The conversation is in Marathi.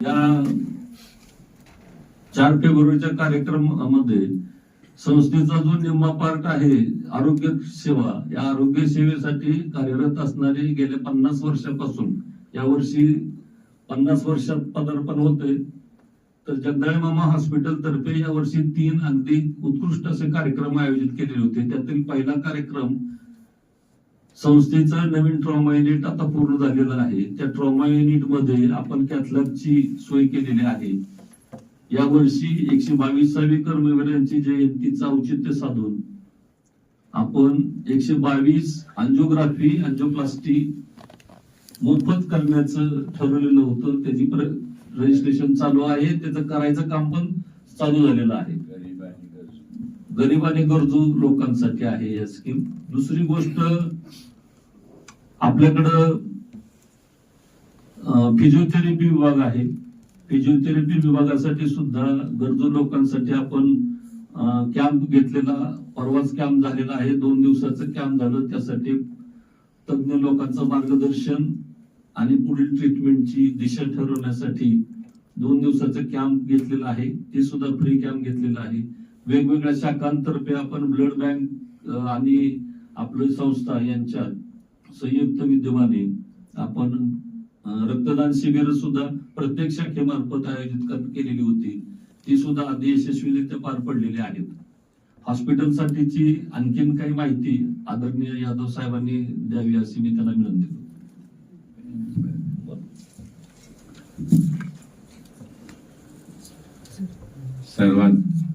या चार फेब्रुवारीच्या कार्यक्रमामध्ये संस्थेचा जो निम्मा पार्ट आहे आरोग्य सेवा या आरोग्य सेवेसाठी कार्यरत असणारी गेल्या पन्नास वर्षापासून यावर्षी पन्नास वर्षात पदार्पण होते तर जगदाळे मामा हॉस्पिटल तर्फे यावर्षी तीन अगदी उत्कृष्ट असे कार्यक्रम आयोजित केलेले होते. त्यातील पहिला कार्यक्रम संस्थेचं नवीन ट्रॉमा युनिट आता पूर्ण झालेलं आहे. त्या ट्रॉमा युनिटमध्ये आपण कॅथलॅबची सोय केलेली आहे. यावर्षी एकशे बावीसावी कर्मवीरांची जयंतीचा औचित्य साधून आपण एकशे बावीस अंजिओग्राफी अंजिओप्लास्टी मोफत करण्याचं ठरवलेलं होतं. त्याची रजिस्ट्रेशन चालू आहे. त्याचं करायचं काम पण चालू झालेलं आहे. गरीब आणि गरजू लोकांसाठी आहे या स्कीम दुसरी गोष्ट आपल्याकडं फिजिओथेरपी विभाग आहे. फिजिओथेरपी विभागासाठी सुद्धा गरजू लोकांसाठी आपण कॅम्प घेतलेला परवाच कॅम्प झालेला आहे. दोन दिवसाचं कॅम्प झालं. त्यासाठी तज्ञ लोकांचं मार्गदर्शन आणि पुढील ट्रीटमेंटची दिशा ठरवण्यासाठी दोन दिवसाचं कॅम्प घेतलेलं आहे. ते सुद्धा फ्री कॅम्प घेतलेलं आहे. वेगवेगळ्या शाखांतर्फे आपण ब्लड बँक आणि आपली संस्था यांच्यात संयुक्त विद्यमाने आपण रक्तदान शिबिर सुद्धा प्रत्येक शाखेमार्फत आयोजित केलेली होती. ती सुद्धा अगदी यशस्वीरित्या पार पडलेली आहेत. हॉस्पिटलसाठीची आणखीन काही माहिती आदरणीय यादव साहेबांनी द्यावी अशी मी त्यांना विनंती करतो. सर्वांना